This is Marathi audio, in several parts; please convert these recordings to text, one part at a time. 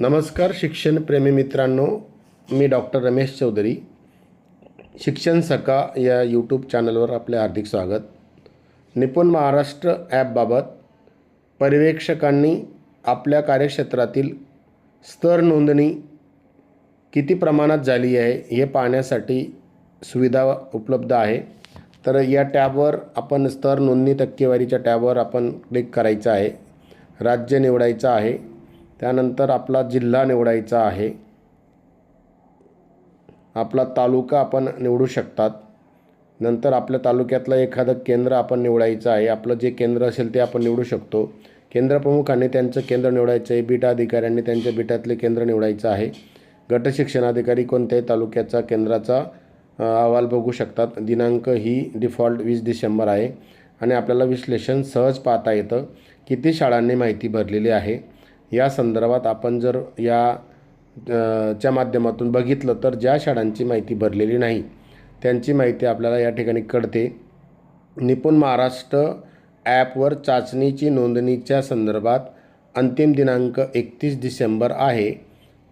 नमस्कार शिक्षणप्रेमी मित्रांनो मी डॉक्टर रमेश चौधरी. शिक्षण सका या यूट्यूब चॅनलवर आपले हार्दिक स्वागत. निपुण महाराष्ट्र ॲपबाबत पर्यवेक्षकांनी आपल्या कार्यक्षेत्रातील स्तर नोंदणी किती प्रमाणात झाली आहे हे पाहण्यासाठी सुविधा उपलब्ध आहे. तर या टॅबवर आपण स्तर नोंदणी टक्केवारीच्या टॅबवर आपण क्लिक करायचं आहे. राज्य निवडायचं आहे. त्यानंतर आपला जिल्हा निवडायचा आहे. आपला तालुका आपण निवडू शकतात. नंतर आपल्या तालुक्यातलं एखादं केंद्र आपण निवडायचं आहे. आपलं जे केंद्र असेल ते आपण निवडू शकतो. केंद्रप्रमुखांनी त्यांचं केंद्र निवडायचं आहे. बीटा अधिकाऱ्यांनी त्यांच्या बीटातले केंद्र निवडायचं आहे. गटशिक्षणाधिकारी कोणत्याही तालुक्याचा केंद्राचा अहवाल बघू शकतात. दिनांक ही डिफॉल्ट वीस डिसेंबर आहे. आणि आपल्याला विश्लेषण सहज पाहता येतं. किती शाळांनी माहिती भरलेली आहे. या संदर्भात आपण जर या च्या माध्यमातून बघितलं तर ज्या शाळांची माहिती भरलेली नाही त्यांची माहिती आपल्याला या ठिकाणी कळते. निपुण महाराष्ट्र ॲपवर चाचणीची नोंदणीच्या संदर्भात अंतिम दिनांक एकतीस डिसेंबर आहे.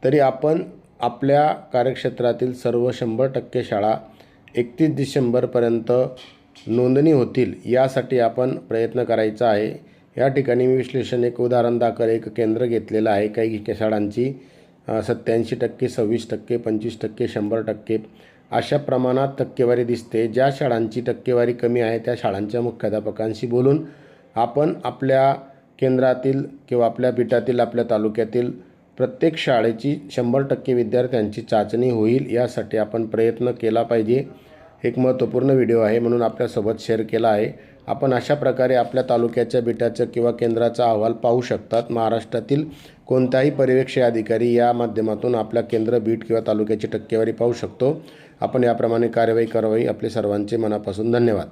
तरी आपण आपल्या कार्यक्षेत्रातील सर्व शंभर टक्के शाळा एकतीस डिसेंबरपर्यंत नोंदणी होतील यासाठी आपण प्रयत्न करायचा आहे. या ठिकाणी मी विश्लेषण एक उदाहरण दाखल एक केंद्र घेतलेलं आहे. काही शाळांची सत्याऐंशी टक्के सव्वीस टक्के पंचवीस टक्के शंभर टक्के अशा प्रमाणात टक्केवारी दिसते. ज्या शाळांची टक्केवारी कमी आहे त्या शाळांच्या मुख्याध्यापकांशी बोलून आपण आपल्या केंद्रातील किंवा आपल्या पीठातील आपल्या तालुक्यातील प्रत्येक शाळेची शंभर टक्के विद्यार्थ्यांची चाचणी होईल यासाठी आपण प्रयत्न केला पाहिजे. एक महत्त्वपूर्ण व्हिडिओ आहे म्हणून आपल्यासोबत शेअर केला आहे. आपण अशा प्रकारे आपल्या तालुक्याच्या बिटाचं किंवा केंद्राचा अहवाल पाहू शकतात. महाराष्ट्रातील कोणताही पर्यवेक्षक अधिकारी या माध्यमातून आपल्या केंद्र बीट किंवा तालुक्याची टक्केवारी पाहू शकतो. आपण याप्रमाणे कार्यवाही करावी आपले सर्वांचे मनापासून धन्यवाद.